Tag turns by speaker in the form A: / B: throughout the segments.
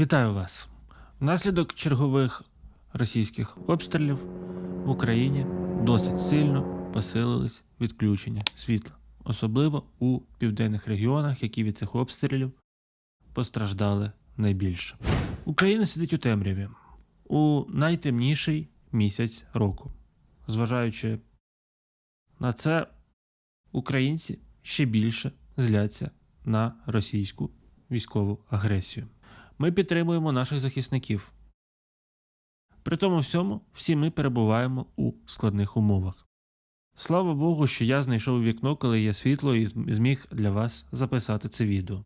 A: Вітаю вас! Внаслідок чергових російських обстрілів в Україні досить сильно посилились відключення світла, особливо у південних регіонах, які від цих обстрілів постраждали найбільше. Україна сидить у темряві у найтемніший місяць року. Зважаючи на це, українці ще більше зляться на російську військову агресію. Ми підтримуємо наших захисників. При тому всьому всі ми перебуваємо у складних умовах. Слава Богу, що я знайшов вікно, коли є світло, і зміг для вас записати це відео.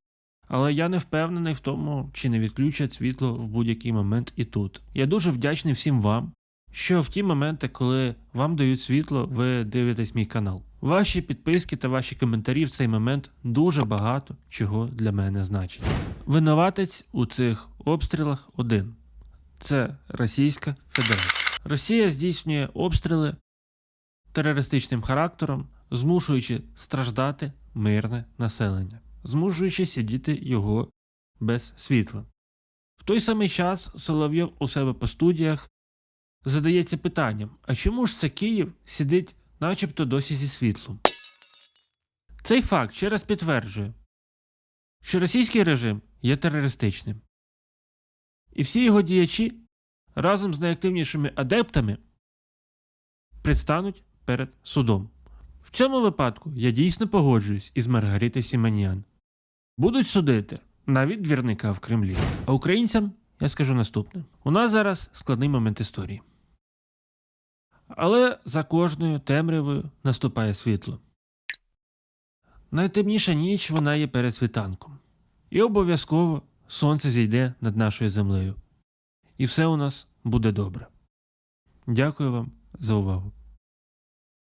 A: Але я не впевнений в тому, чи не відключать світло в будь-який момент і тут. Я дуже вдячний всім вам, що в ті моменти, коли вам дають світло, ви дивитесь мій канал. Ваші підписки та ваші коментарі в цей момент дуже багато чого для мене значать. Винуватець у цих обстрілах один це Російська Федерація. Росія здійснює обстріли терористичним характером, змушуючи страждати мирне населення, змушуючи сидіти його без світла. В той самий час Соловйов у себе по студіях задається питанням: а чому ж це Київ сидить начебто досі зі світлом? Цей факт ще раз підтверджує, що російський режим є терористичним. І всі його діячі разом з найактивнішими адептами предстануть перед судом. В цьому випадку я дійсно погоджуюсь із Маргаритою Сіманіан. Будуть судити навіть двірника в Кремлі. А українцям я скажу наступне: у нас зараз складний момент історії. Але за кожною темрявою наступає світло. Найтемніша ніч вона є перед світанком. І обов'язково сонце зійде над нашою землею. І все у нас буде добре. Дякую вам за увагу.